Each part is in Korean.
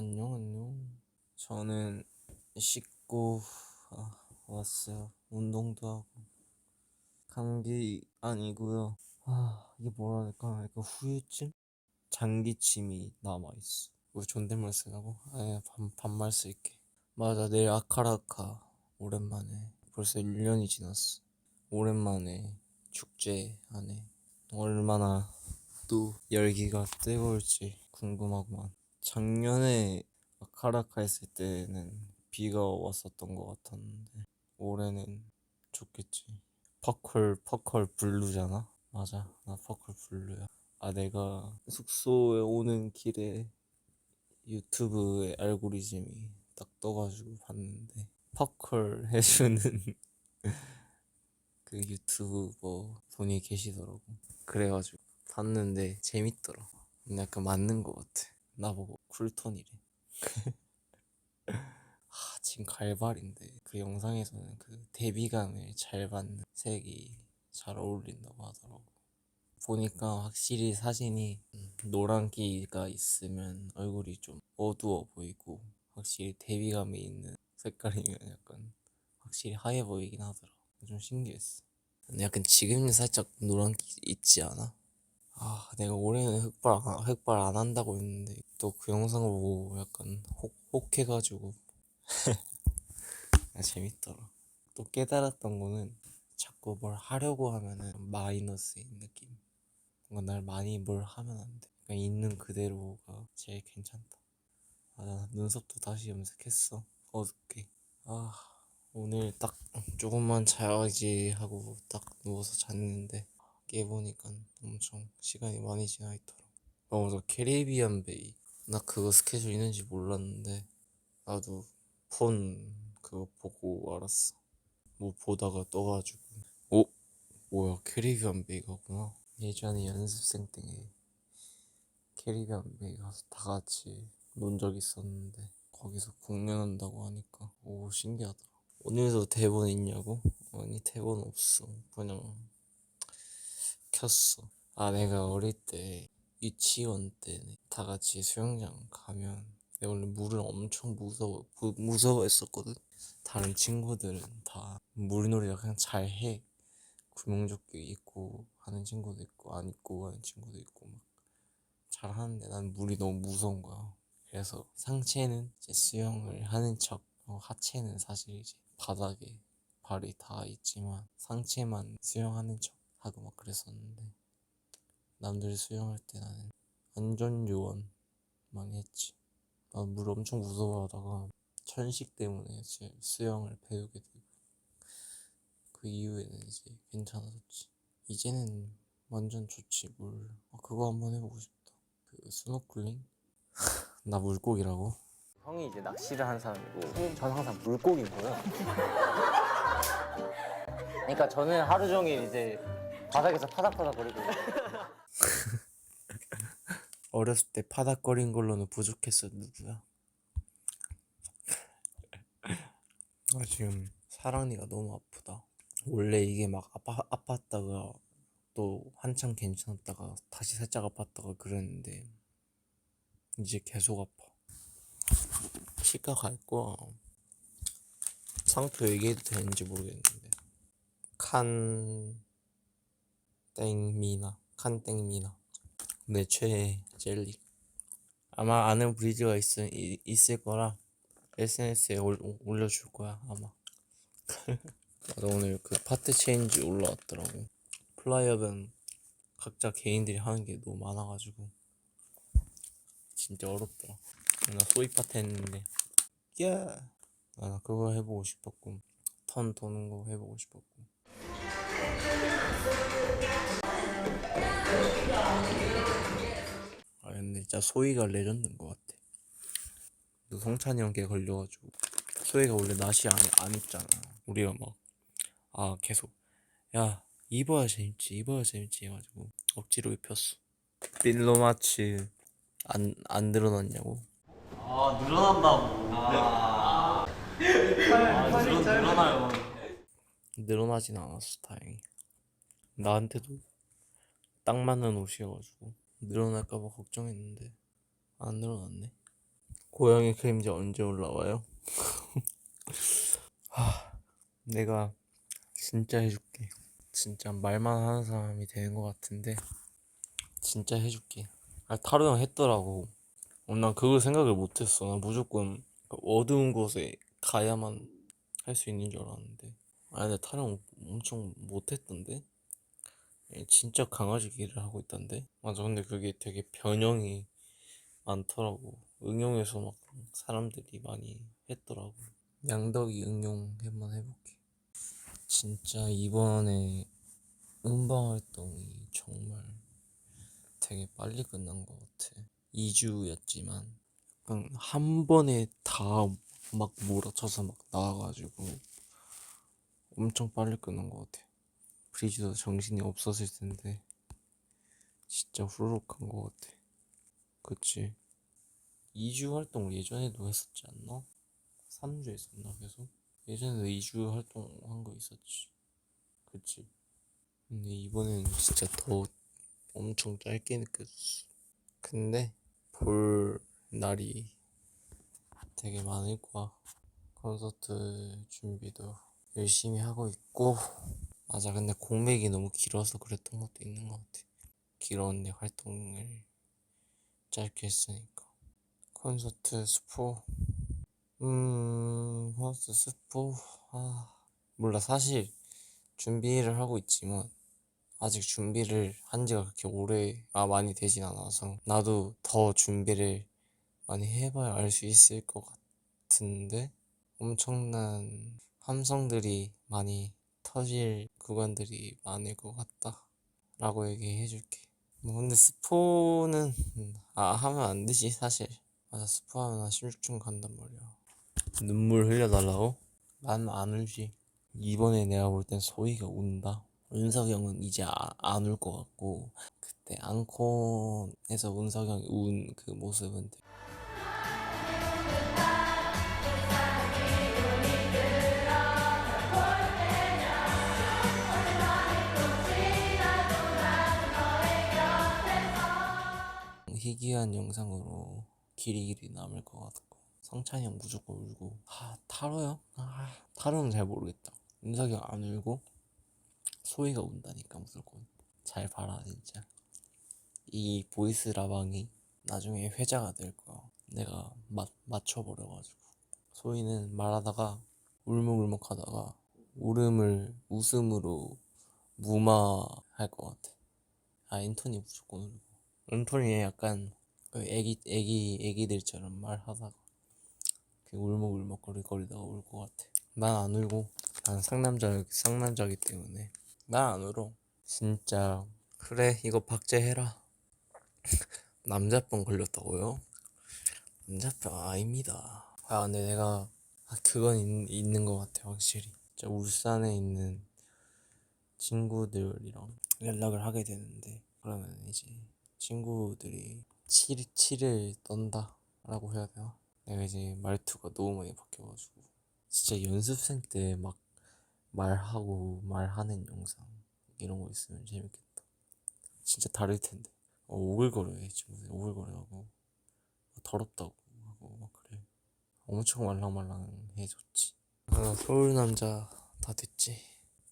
안녕 안녕. 저는 씻고 아, 왔어요. 운동도 하고 감기 아니고요. 아 이게 뭐라 될까? 약간 후유증? 장기침이 남아 있어. 우리 존댓말 쓰라고? 아예 반 반말 쓸게. 맞아 내일 아카라카 오랜만에 벌써 1년이 지났어. 오랜만에 축제 하네. 얼마나 또 열기가 뜨거울지 궁금하구만. 작년에 아카라카 했을 때는 비가 왔었던 것 같았는데 올해는 좋겠지. 퍼컬 퍼컬 블루잖아. 맞아, 나 퍼컬 블루야. 아 내가 숙소에 오는 길에 유튜브에 알고리즘이 딱 떠가지고 봤는데 퍼컬 해주는 그 유튜버 분이 계시더라고. 그래가지고 봤는데 재밌더라. 약간 맞는 것 같아. 나보고 쿨톤이래. 아, 지금 갈발인데 그 영상에서는 그 대비감을 잘 받는 색이 잘 어울린다고 하더라고. 보니까 확실히 사진이 음, 노란기가 있으면 얼굴이 좀 어두워 보이고 확실히 대비감이 있는 색깔이면 약간 확실히 하얘 보이긴 하더라. 좀 신기했어. 약간 지금은 살짝 노란기 있지 않아? 아, 내가 올해는 흑발 안, 흑발 안 한다고 했는데 또 그 영상을 보고 약간 혹, 혹해가지고 아, 재밌더라. 또 깨달았던 거는 자꾸 뭘 하려고 하면은 마이너스인 느낌. 뭔가 날 많이 뭘 하면 안 돼. 그냥 있는 그대로가 제일 괜찮다. 아, 나 눈썹도 다시 염색했어. 어둡게. 아, 오늘 딱 조금만 자야지 하고 딱 누워서 잤는데 깨보니까 엄청 시간이 많이 지나 있더라. 어, 맞아. 캐리비안 베이. 나 그거 스케줄 있는지 몰랐는데 나도 폰 그거 보고 알았어. 뭐 보다가 떠가지고. 오, 뭐야 캐리비안 베이 가구나. 예전에 연습생 때 캐리비안 베이 가서 다 같이 논 적 있었는데 거기서 공연한다고 하니까 오 신기하더라. 오늘도 대본 있냐고? 아니 대본 없어. 그냥 켰어. 아 내가 어릴 때 유치원 때 다 같이 수영장 가면 내가 원래 물을 엄청 무서워 무, 무서워했었거든. 다른 친구들은 다 물놀이를 그냥 잘 해. 구명조끼 입고 하는 친구도 있고 안 입고 하는 친구도 있고 막 잘 하는데 난 물이 너무 무서운 거야. 그래서 상체는 이제 수영을 하는 척, 어, 하체는 사실 이제 바닥에 발이 다 있지만 상체만 수영하는 척 하고 막 그랬었는데 남들 수영할 때 나는 안전 요원만 했지. 난물 엄청 무서워하다가 천식 때문에 수, 수영을 배우게 되고 그 이후에는 이제 괜찮아졌지. 이제는 완전 좋지 물. 아, 그거 한번 해보고 싶다. 그 스노클링? 나 물고기라고? 형이 이제 낚시를 하는 사람이고 저는 항상 물고기인 거예요. 그러니까 저는 하루 종일 이제 바닥에서 파닥파닥 거리고 어렸을 때 파닥거린 걸로는 부족했어 누구야? 아 지금 사랑니가 너무 아프다. 원래 이게 막 아파 아팠다가 또 한참 괜찮았다가 다시 살짝 아팠다가 그랬는데 이제 계속 아파. 치과 갈 거야. 상표 얘기해도 되는지 모르겠는데 칸 땡미나 칸땡미나. 내 최애 젤리. 아마 아는 브리즈가 있, 이- 있을 거라 SNS에 올, 올려줄 거야 아마. 나도 오늘 그 파트 체인지 올라왔더라고. 플라이어는 각자 개인들이 하는 게 너무 많아가지고. 진짜 어렵더라 나 소이 파트 했는데. 야! 아, 나 그거 해보고 싶었고 턴 도는 거 해보고 싶었고 진짜 소희가 레전드인 것 같아. 너 성찬이 형 걔 걸려가지고 소희가 원래 나시 안, 안 입잖아. 우리가 막 아 계속 야 입어야 재밌지 입어야 재밌지 해가지고 억지로 입혔어. 빌로마츠 안안 늘어났냐고? 아 늘어난다고 아, 아 늘어, 늘어나요 늘어나진 않았어 다행히. 나한테도 딱 맞는 옷이어가지고 늘어날까봐 걱정했는데 안 늘어났네. 고양이 그림자 언제 올라와요? 하, 내가 진짜 해줄게. 진짜 말만 하는 사람이 되는 것 같은데 진짜 해줄게. 아 타로 형 했더라고. 어, 난 그걸 생각을 못했어. 난 무조건 그 어두운 곳에 가야만 할 수 있는 줄 알았는데. 아 근데 형 엄청 못했던데. 얘 진짜 강아지 길을 하고 있던데. 맞아. 근데 그게 되게 변형이 많더라고. 응용해서 막 사람들이 많이 했더라고. 양덕이 응용 한번 해볼게. 진짜 이번에 음방 활동이 정말 되게 빨리 끝난 것 같아. 2주였지만 약간 한 번에 다 막 몰아쳐서 막 나와가지고 엄청 빨리 끝난 것 같아. 브리즈도 정신이 없었을 텐데 진짜 후루룩 한 것 같아. 그치? 2주 활동 예전에도 했었지 않나? 3주 했었나 계속? 예전에도 2주 활동한 거 있었지. 그치? 근데 이번에는 진짜 더 엄청 짧게 느껴졌어. 근데 볼 날이 되게 많을 거야. 콘서트 준비도 열심히 하고 있고. 맞아, 근데 공백이 너무 길어서 그랬던 것도 있는 것 같아. 길었는데 활동을 짧게 했으니까. 콘서트 스포. 음, 콘서트 스포. 아, 몰라. 사실 준비를 하고 있지만 아직 준비를 한 지가 그렇게 오래, 아, 많이 되진 않아서 나도 더 준비를 많이 해봐야 알 수 있을 것 같은데 엄청난 함성들이 많이 터질 구간들이 많을 것 같다. 라고 얘기해 줄게. 뭐 근데 스포는 음, 아 하면 안 되지 사실. 맞아 스포하면 한 16층 간단 말이야. 눈물 흘려달라고? 난 안 울지. 이번에 내가 볼 땐 소희가 운다. 은석이 형은 이제 안울 것 같고 그때 앙콘에서 은석이 형이 운 그 모습은 되게 희귀한 영상으로 길이 길이 남을 것 같고 성찬이 형 무조건 울고. 아 타로 형? 아 타로 형은 잘 모르겠다. 은석이 형 안 울고 소희가 운다니까 무조건. 잘 봐라 진짜. 이 보이스 라방이 나중에 회자가 될 거야. 내가 맞, 맞춰버려가지고. 소희는 말하다가 울먹울먹 하다가 울음을 웃음으로 무마할 것 같아. 아 인턴이 무조건 울고 은톤이 약간 그 애기 애기 애기들처럼 말하다가 그 울먹울먹 거리다가 울 것 같아. 난 안 울고 난 상남자 상남자기 때문에 난 안 울어. 진짜 그래 이거 박제해라. 남자병 걸렸다고요? 남자병 아닙니다. 아 근데 내가 아, 그건 있, 있는 것 같아 확실히. 진짜 울산에 있는 친구들이랑 연락을 하게 되는데 그러면 이제 친구들이 칠, 칠을 떤다 라고 해야 되나? 내가 이제 말투가 너무 많이 바뀌어가지고. 진짜 연습생 때 막 말하고 말하는 영상 이런 거 있으면 재밌겠다. 진짜 다를 텐데. 어, 오글거려 지금 오글거려하고. 더럽다고 하고 막 그래. 엄청 말랑말랑해졌지. 아, 서울 남자 다 됐지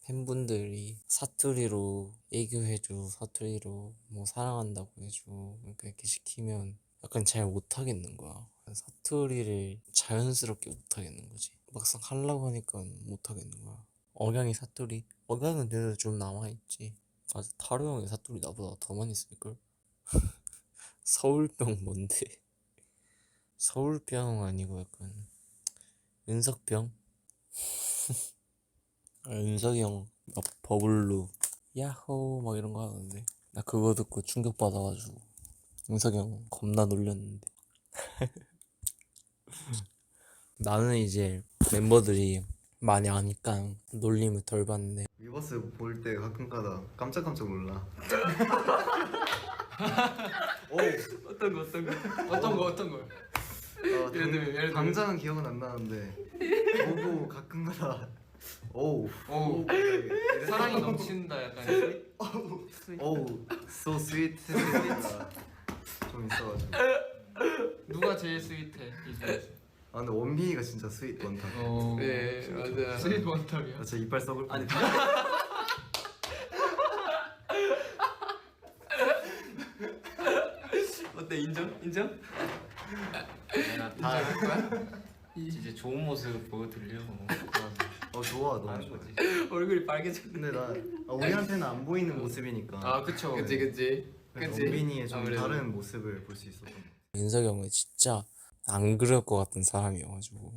팬분들이 사투리로 애교해줘 사투리로 뭐 사랑한다고 해줘 그러니까 이렇게 시키면 약간 잘 못하겠는 거야. 사투리를 자연스럽게 못하겠는 거지. 막상 하려고 하니까 못하겠는 거야. 억양이 사투리? 억양은 그래도 좀 남아있지. 맞아. 타로 형이 사투리 나보다 더 많이 쓸걸? 서울병 뭔데? 서울병 아니고 약간 은석병 아, 윤석이 형막 버블로 야호 막 이런 거 하는데 나 그거 듣고 충격 받아가지고 윤석이 형 겁나 놀렸는데. 나는 이제 멤버들이 많이 아니까 놀림을 덜 받는데. 위버스 볼 때 가끔가다 깜짝깜짝 놀라. 오, 어떤 거 어떤 거? 어떤 거 어떤 거 아, 예를 들면, 예를 들면. 당장은 기억은 안 나는데. 보고 가끔가다 오, 오 사랑이 넘친다 약간 오, so sweet 좀 있어가지고. 누가 제일 스윗해 이 중에서? 아 근데 원빈이가 진짜 스윗 원탑. 어. 네, 맞아. 스윗 원탑이야. 아, 진짜 이빨 썩을 뻔 아니 어때 인정? 인정? 내가 다 이제 좋은 모습 보여드리려고 어 좋아 너무 하는 좋아. 얼굴이 빨개졌네. 근데 나 아, 우리한테는 안 보이는 모습이니까 아 그쵸 그치 그치. 그래서 그치. 원빈이의 좀 아무래도. 다른 모습을 볼 수 있었던 것 같아 윤석이 형은 진짜 안 그럴 것 같은 사람이어가지고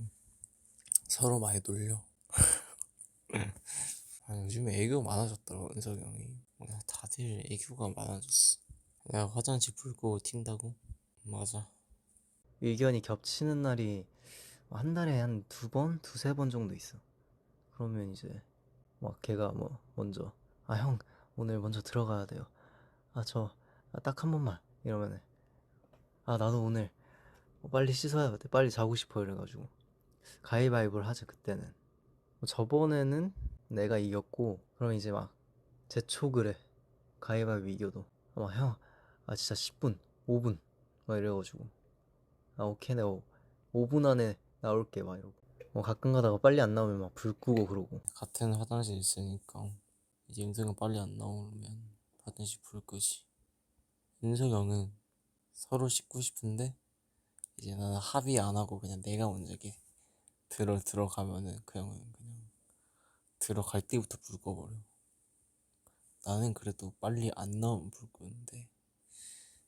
서로 많이 놀려. 아, 요즘에 애교 많아졌더라고 은석이 형이. 다들 애교가 많아졌어. 내가 화장실 불 끄고 튄다고? 맞아. 의견이 겹치는 날이 한 달에 한 두 번, 두세 번 정도 있어. 그러면 이제 막 걔가 뭐 먼저 아 형 오늘 먼저 들어가야 돼요. 아 저 딱 한 번만 이러면은 아 나도 오늘 뭐 빨리 씻어야 돼. 빨리 자고 싶어 이래가지고 가위바위보를 하자 그때는. 뭐 저번에는 내가 이겼고 그럼 이제 막 재촉을 해. 가위바위보 이겨도 막형아 진짜 10분, 5분 막 이래가지고 아 오케이 내가 5분 안에 나올게 막 이러고 뭐 가끔 가다가 빨리 안 나오면 막 불 끄고 그러고 같은 화장실 있으니까 이제 은석이 형 빨리 안 나오면 화장실 불 끄지. 은석이 형은 서로 씻고 싶은데 이제 나는 합의 안 하고 그냥 내가 먼저 이렇게 들어 들어가면은 그 형은 그냥 들어갈 때부터 불 꺼버려. 나는 그래도 빨리 안 나오면 불 끄는데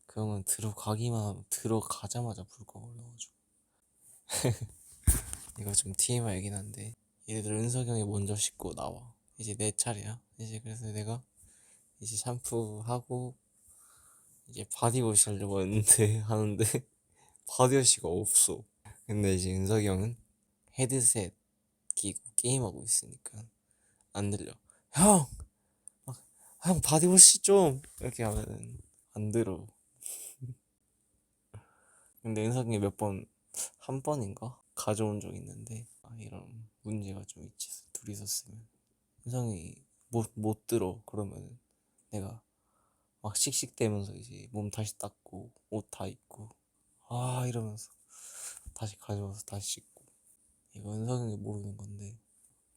그 형은 들어가기만 들어가자마자 불 꺼버려가지고 이거 좀 TMI이긴 한데 들어 은석이 형이 먼저 씻고 나와. 이제 내 차례야. 이제 그래서 내가 이제 샴푸하고 이제 바디워시 하려고 했는데 하는데 바디워시가 없어. 근데 이제 은석이 형은 헤드셋 끼고 게임하고 있으니까 안 들려 형! 막, 형 바디워시 좀! 이렇게 하면은 안 들어. 근데 은석이 몇 번 한 번인가 가져온 적 있는데 아, 이런 문제가 좀 있지 둘이서 쓰면. 은성이 못, 못 들어. 그러면 내가 막 씩씩대면서 이제 몸 다시 닦고 옷 다 입고 아 이러면서 다시 가져와서 다시 씻고. 이거 은성이 모르는 건데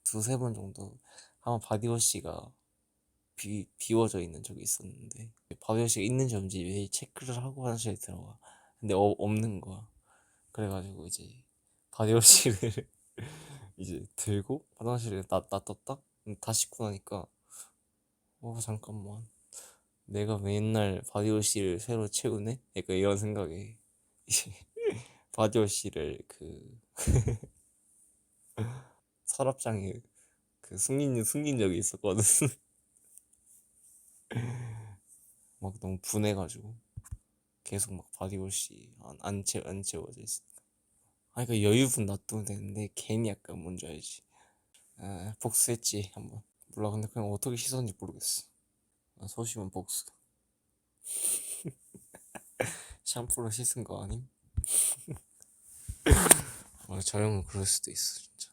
두세 번 정도 아마 바디워시가 비, 비워져 있는 적이 있었는데 바디워시가 있는지 없는지 매일 체크를 하고 화장실에 들어가. 근데 어, 없는 거야. 그래가지고 이제 바디워시를 이제 들고 화장실에 놔, 놔뒀다? 다 씻고 나니까 어 잠깐만. 내가 맨날 바디워시를 새로 채우네? 약간 이런 생각에 바디워시를 그 서랍장에 그 숨긴 숨긴 적이 있었거든. 막 너무 분해가지고 계속 막 바디워시 안, 안, 채, 안 채워져 있어 아 그러니까 여유분 놔두면 되는데 괜히 약간 뭔지 알지? 아, 복수했지 한번. 몰라 근데 그냥 어떻게 씻었는지 모르겠어. 아, 소심한 복수. 샴푸로 씻은 거 아님? 아, 저 형은 그럴 수도 있어 진짜.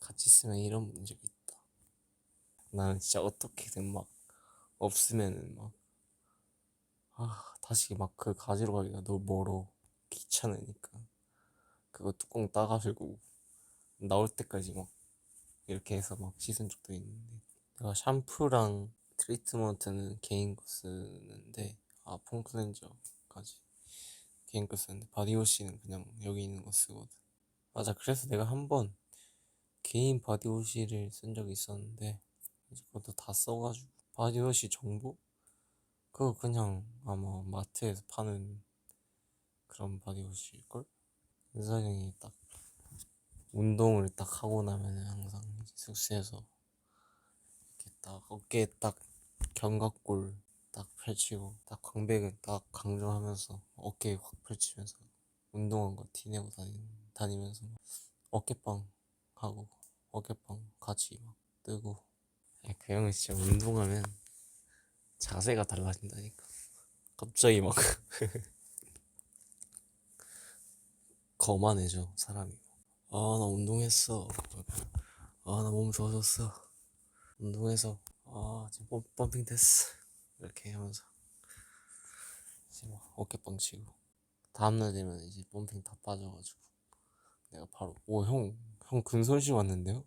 같이 있으면 이런 문제가 있다. 나는 진짜 어떻게든 막 없으면은 막 아, 다시 막 그 가지러 가기가 너무 멀어. 귀찮으니까 그거 뚜껑 따가지고 나올 때까지 막 이렇게 해서 막 씻은 적도 있는데 내가 샴푸랑 트리트먼트는 개인 거 쓰는데 아 폼클렌저까지 개인 거 쓰는데 바디워시는 그냥 여기 있는 거 쓰거든 맞아 그래서 내가 한 번 개인 바디워시를 쓴 적이 있었는데 이제 그것도 다 써가지고 바디워시 정보? 그거 그냥 아마 마트에서 파는 그런 바디워시일걸? 은석형이 딱 운동을 딱 하고 나면은 항상 숙소에서 이렇게 딱 어깨에 딱 견갑골 딱 펼치고 딱 광배근 딱 강조하면서 어깨 확 펼치면서 운동한 거 티내고 다니, 다니면서 막 어깨빵 하고 어깨빵 같이 막 뜨고. 야, 그 형은 진짜 운동하면 자세가 달라진다니까. 갑자기 막 거만해져 사람이. 아 나 운동했어. 아 나 몸 좋아졌어. 운동해서 아 지금 펌, 펌핑 됐어. 이렇게 하면서 이제 막 어깨빵 치고. 다음날 되면 이제 펌핑 다 빠져가지고 내가 바로 오 형 형 근손실 왔는데요?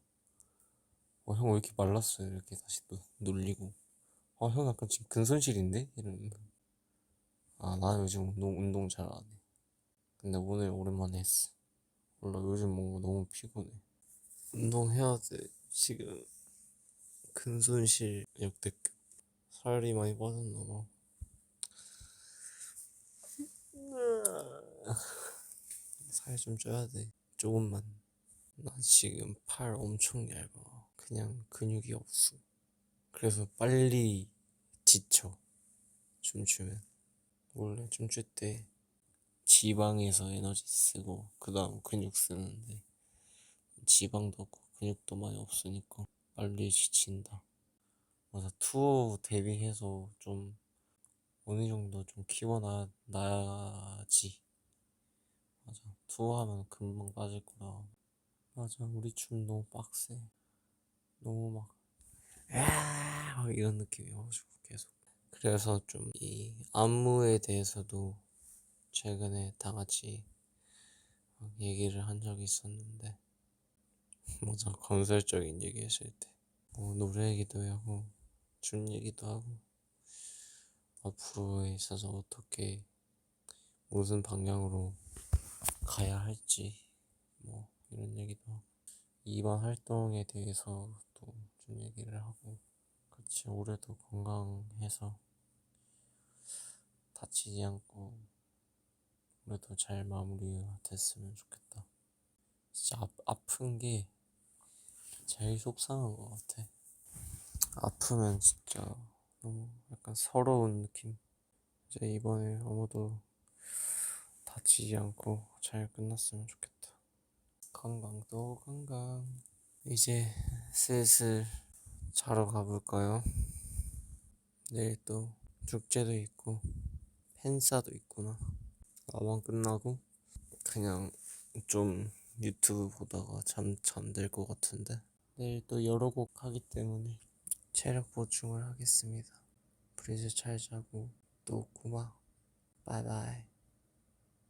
어 형 왜 이렇게 말랐어요? 이렇게 다시 또 놀리고. 어형 약간 지금 근손실인데? 이러는 아나 요즘 운동, 운동 잘 안 해 근데 오늘 오랜만에 했어. 몰라 요즘 뭔가 너무 피곤해. 운동해야 돼 지금. 근손실 역대급. 살이 많이 빠졌나 봐. 살 좀 쪄야 돼. 조금만. 나 지금 팔 엄청 얇아. 그냥 근육이 없어. 그래서 빨리 지쳐. 춤추면. 원래 춤출 때 지방에서 에너지 쓰고 그 다음 근육 쓰는데 지방도 없고 근육도 많이 없으니까 빨리 지친다. 맞아 투어 데뷔해서 좀 어느 정도 좀 키워놔야지. 맞아. 투어 하면 금방 빠질 거라. 맞아. 우리 춤 너무 빡세. 너무 막 야, 막 이런 느낌이어가지고 계속. 그래서 좀 이 안무에 대해서도 최근에 다 같이 막 얘기를 한 적이 있었는데 맞아 건설적인 얘기 했을 때. 뭐 노래 얘기도 하고 춤 얘기도 하고 앞으로에 있어서 어떻게 무슨 방향으로 가야 할지 뭐 이런 얘기도 하고. 이번 활동에 대해서 또 좀 얘기를 하고 같이 올해도 건강해서 다치지 않고 올해도 잘 마무리가 됐으면 좋겠다 진짜 아, 아픈 게 제일 속상한 것 같아 아프면 진짜 너무 약간 서러운 느낌 이제 이번에 아무도 다치지 않고 잘 끝났으면 좋겠다. 건강도 건강. 이제 슬슬 자러 가볼까요? 내일 또 축제도 있고 팬싸도 있구나. 나만 끝나고 그냥 좀 유튜브 보다가 잠 잠들 것 같은데 내일 또 여러 곡 하기 때문에 체력 보충을 하겠습니다. 브리즈 잘 자고 또 고마. 바이바이.